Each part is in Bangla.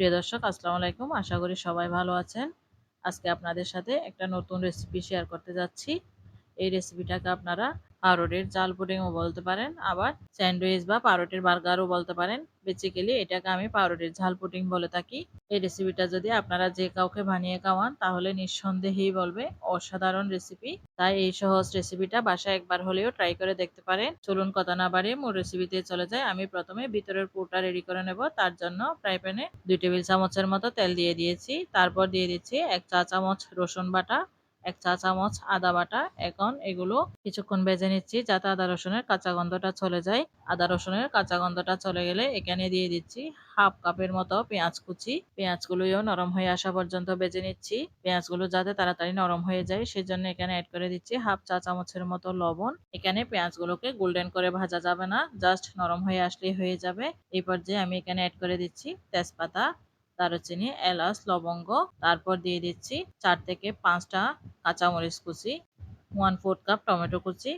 প্রিয় দর্শক, আসসালামু আলাইকুম। আশা করি সবাই ভালো আছেন। আজকে আপনাদের সাথে একটা নতুন রেসিপি শেয়ার করতে যাচ্ছি। এই রেসিপিটাকে আপনারা পাউরুটির জাল পুডিংও বলতে পারেন, আবার স্যান্ডউইচ বা পাউরুটির বার্গারও বলতে পারেন। বেসিক্যালি এটাকে আমি পাউরুটির ঝাল পুডিং বলে থাকি। এই রেসিপিটা যদি আপনারা যে কাউকে বানিয়ে খাওয়ান, তাহলে নিঃসন্দেহেই বলবে, অসাধারণ রেসিপি তাই এই সহজ রেসিপিটা বাসায় একবার হলেও ট্রাই করে দেখতে পারেন। চলুন কথা না বাড়িয়ে মূল রেসিপিতে চলে যায় আমি প্রথমে ভিতরের পুরটা রেডি করে নেব। তার জন্য ফ্রাই প্যানে দুই টেবিল চামচের মতো তেল দিয়ে দিয়েছি। তারপর দিয়ে দিচ্ছি এক চা চামচ রসুন বাটা। এক চা চামচ আদা বাটা। এখন এগুলো কিছুক্ষণ ভেজে নিচ্ছি যাতে আদা রসুনের কাঁচা গন্ধটা চলে যায়। আদা রসুনের কাঁচা গন্ধটা চলে গেলে এখানে দিয়ে দিচ্ছি হাফ কাপের মতো পেঁয়াজ কুচি। পেঁয়াজগুলোও নরম হয়ে আসা পর্যন্ত ভেজে নিচ্ছি। পেঁয়াজগুলো যাতে তাড়াতাড়ি নরম হয়ে যায়, সেজন্য এখানে অ্যাড করে দিচ্ছি হাফ চা চামচের মতো লবণ। এখানে পেঁয়াজগুলোকে গোল্ডেন করে ভাজা যাবে না জাস্ট নরম হয়ে আসলেই হয়ে যাবে। এই পর্যায়ে আমি এখানে অ্যাড করে দিচ্ছি তেজপাতা। দারুচিনি, এলাচ, লবঙ্গ, তারপর দিয়ে দিচ্ছি চার থেকে পাঁচটা কাঁচামরিচ কুচি ওয়ান ফোর্থ কাপ টমেটো কুচি।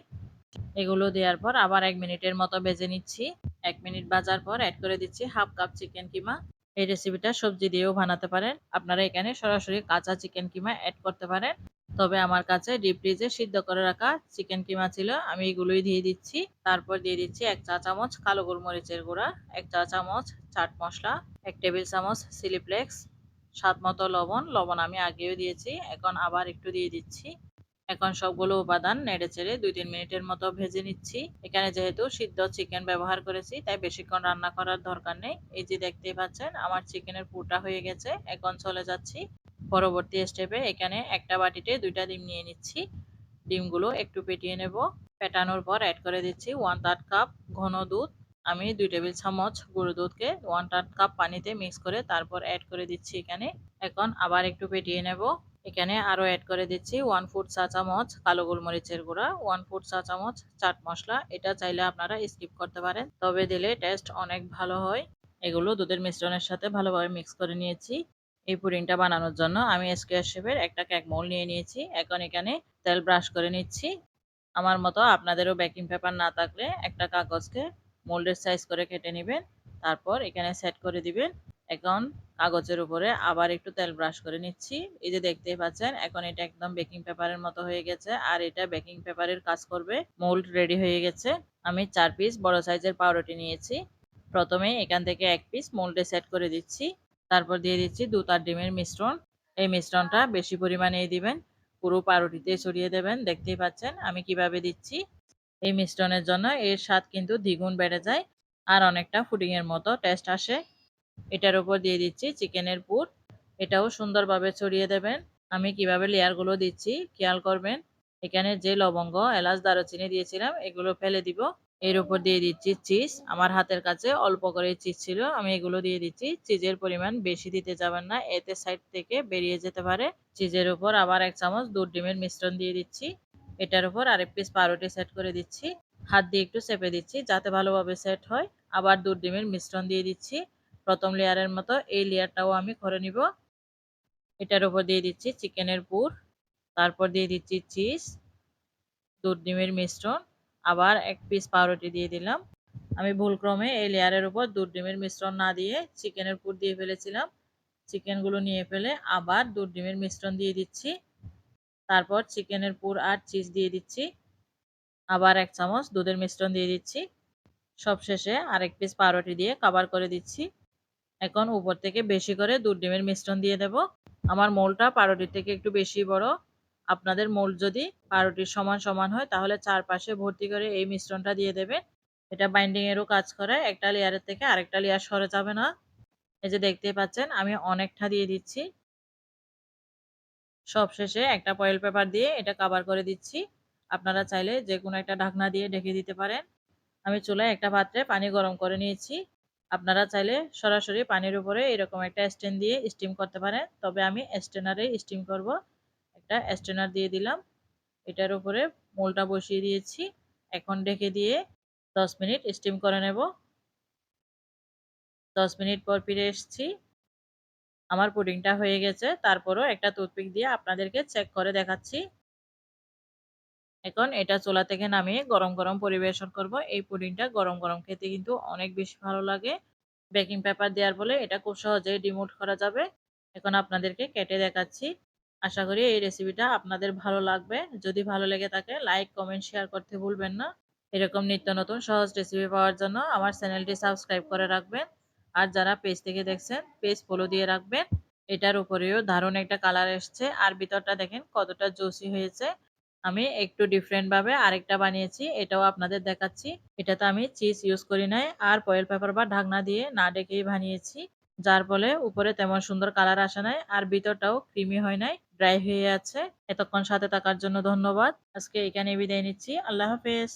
এগুলো দেওয়ার পর আবার এক মিনিটের মতো বেজে নিচ্ছি। এক মিনিট বাজার পর অ্যাড করে দিচ্ছি হাফ কাপ চিকেন কিমা। এই রেসিপিটা সবজি দিয়েও বানাতে পারেন। আপনারা এখানে সরাসরি কাঁচা চিকেন কিমা অ্যাড করতে পারেন। তবে আমার কাছে ডিপ ফ্রিজে সিদ্ধ করে রাখা চিকেন কিমা ছিল। আমি এগুলোই দিয়ে দিচ্ছি। তারপর দিয়ে দিচ্ছি এক চা চামচ কালো গোলমরিচের গুঁড়া, এক চা চামচ চাট মশলা, এক টেবিল চামচ সিলিপ্লেক্স স্বাদ মতো লবণ। লবণ আমি আগেও দিয়েছি, এখন আবার একটু দিয়ে দিচ্ছি। এখন সবগুলো উপাদান নেড়ে চেড়ে দুই তিন মিনিটের মতো ভেজে নিচ্ছি। এখানে যেহেতু সিদ্ধ চিকেন ব্যবহার করেছি, তাই বেশিক্ষণ রান্না করার দরকার নেই। এই যে দেখতেই পাচ্ছেন, আমার চিকেনের পুরটা হয়ে গেছে, এখন চলে যাচ্ছি। পরবর্তী স্টেপে এখানে একটা বাটিতে দুইটা ডিম নিয়ে নিচ্ছি। ডিমগুলো একটু পেটিয়ে নেব। পেটানোর পর অ্যাড করে দিচ্ছি ওয়ান থার্ড কাপ ঘন দুধ। আমি দুই টেবিল চামচ গুঁড়ো দুধকে ওয়ান থার্ড কাপ পানিতে মিক্স করে তারপর অ্যাড করে দিচ্ছি এখানে। এখন আবার একটু পেটিয়ে নেব। এখানে আরও অ্যাড করে দিচ্ছি ওয়ান ফুট চা চামচ কালো গোলমরিচের গুঁড়া ওয়ান ফুট চা চামচ চাট মশলা। এটা চাইলে আপনারা স্কিপ করতে পারেন। তবে দিলে টেস্ট অনেক ভালো হয়। এগুলো দুধের মিশ্রণের সাথে ভালোভাবে মিক্স করে নিয়েছি। এই পুডিংটা বানানোর জন্য আমি স্কোয়ার শেপের একটা কেক মোল নিয়ে নিয়েছি। এখন এখানে তেল ব্রাশ করে নিচ্ছি। আমার মতো আপনাদেরও বেকিং পেপার না থাকলে একটা কাগজকে মোল্ডের সাইজ করে কেটে নেবেন। তারপর এখানে সেট করে দিবেন। এখন কাগজের উপরে আবার একটু তেল ব্রাশ করে নিচ্ছি। এই যে দেখতেই পাচ্ছেন, এখন এটা একদম বেকিং পেপারের মতো হয়ে গেছে আর এটা বেকিং পেপারের কাজ করবে। মোল্ড রেডি হয়ে গেছে। আমি চার পিস বড় সাইজের পাউরুটি নিয়েছি। প্রথমে এখান থেকে এক পিস মোল্ডে সেট করে দিচ্ছি। তারপর দিয়ে দিচ্ছি দু তার ডিমের মিশ্রণ। এই মিশ্রণটা বেশি পরিমাণে দিবেন। পুরো পাউরুটিতে ছড়িয়ে দেবেন। দেখতেই পাচ্ছেন আমি কীভাবে দিচ্ছি। এই মিশ্রণের জন্য এর স্বাদ কিন্তু দ্বিগুণ বেড়ে যায় আর অনেকটা ফুডিংয়ের মতো টেস্ট আসে। এটার উপর দিয়ে দিচ্ছি চিকেনের পুর। এটাও সুন্দরভাবে ছড়িয়ে দেবেন। আমি কীভাবে লেয়ারগুলো দিচ্ছি, খেয়াল করবেন। এখানে যে লবঙ্গ, এলাচ, দারুচিনি দিয়েছিলাম, এগুলো ফেলে দিব। এর উপর দিয়ে দিচ্ছি চিজ। আমার হাতের কাছে অল্প করে চিজ ছিল, আমি এগুলো দিয়ে দিচ্ছি। চিজের পরিমাণ বেশি দিতে যাবেন না, এতে সাইড থেকে বেরিয়ে যেতে পারে। চিজের উপর আবার এক চামচ দুধ ডিমের মিশ্রণ দিয়ে দিচ্ছি। এটার উপর আরেক পিস পাউরুটি সেট করে দিচ্ছি। হাত দিয়ে একটু চেপে দিচ্ছি যাতে ভালোভাবে সেট হয়। আবার দুধ ডিমের মিশ্রণ দিয়ে দিচ্ছি। প্রথম লেয়ারের মতো এই লেয়ারটাও আমি করে নিব। এটার উপর দিয়ে দিচ্ছি চিকেনের পুর। তারপর দিয়ে দিচ্ছি চিজ, দুধ ডিমের মিশ্রণ। আবার এক পিস পাউরুটি দিয়ে দিলাম। আমি ভুলক্রমে এই লেয়ারের উপর দুধ ডিমের মিশ্রণ না দিয়ে চিকেনের পুর দিয়ে ফেলেছিলাম। চিকেনগুলো নিয়ে ফেলে আবার দুধ ডিমের মিশ্রণ দিয়ে দিচ্ছি। তারপর চিকেনের পুর আর চিজ দিয়ে দিচ্ছি। আবার এক চামচ দুধের মিশ্রণ দিয়ে দিচ্ছি। সবশেষে আরেক পিস পাউরুটি দিয়ে কাবার করে দিচ্ছি। এখন উপর থেকে বেশি করে দুধ ডিমের মিশ্রণ দিয়ে দেব। আমার মোলটা পাউরুটির থেকে একটু বেশি বড়। আপনাদের মোল যদি পাউরুটির সমান সমান হয়, তাহলে চারপাশে ভর্তি করে এই মিশ্রণটা দিয়ে দেবেন। এটা বাইন্ডিং এরও কাজ করে, একটা লেয়ারের থেকে আরেকটা লেয়ার সরে যাবে না। এই যে দেখতেই পাচ্ছেন, আমি অনেকটা দিয়ে দিচ্ছি। সব শেষে একটা ফয়েল পেপার দিয়ে এটা কাভার করে দিচ্ছি। আপনারা চাইলে যে কোনো একটা ঢাকনা দিয়ে ঢেকে দিতে পারেন। আমি চুলায় একটা পাত্রে পানি গরম করে নিয়েছি। আপনারা চাইলে সরাসরি পানির উপরে এরকম একটা স্ট্যান্ড দিয়ে স্টিম করতে পারেন। তবে আমি স্টেনারে স্টিম করব। একটা স্টেনার দিয়ে দিলাম। এটার উপরে মোলটা বসিয়ে দিয়েছি। এখন ঢেকে দিয়ে দশ মিনিট স্টিম করে নেব। দশ মিনিট পর ফিরে এসছি। আমার পুডিংটা হয়ে গেছে। তারপরও একটা টুথপিক দিয়ে আপনাদেরকে চেক করে দেখাচ্ছি। এখন এটা চোলা থেকে নামিয়ে গরম গরম পরিবেশন করব। এই পুডিংটা গরম গরম খেতে কিন্তু অনেক বেশি ভালো লাগে। বেকিং পেপার দেওয়ার ফলে এটা খুব সহজেই ডিমোট করা যাবে। এখন আপনাদেরকে কেটে দেখাচ্ছি। আশা করি এই রেসিপিটা আপনাদের ভালো লাগবে। যদি ভালো লেগে থাকে লাইক কমেন্ট শেয়ার করতে ভুলবেন না। এরকম নিত্য নতুন সহজ রেসিপি পাওয়ার জন্য আমার চ্যানেলটি সাবস্ক্রাইব করে রাখবেন। আর যারা পেজ থেকে দেখছেন পেজ ফলো দিয়ে রাখবেন। এটার উপরেও দারুণ একটা কালার এসছে। আর ভিতরটা দেখেন কতটা জুসি হয়েছে। আমি একটু ডিফারেন্টভাবে আরেকটা বানিয়েছি, এটাও আপনাদের দেখাচ্ছি। এটাতে আমি চিজ ইউজ করি নাই, আর ফয়েল পেপার বা ঢাকনা দিয়ে না ডেকেই বানিয়েছি। যার ফলে উপরে তেমন সুন্দর কালার আসে নাই, আর ভিতরটাও ক্রিমি হয় নাই। ড্রাই হয়ে আছে। এতক্ষণ সাথে থাকার জন্য ধন্যবাদ। আজকে এখানে বিদায় নিচ্ছি। আল্লাহ হাফেজ।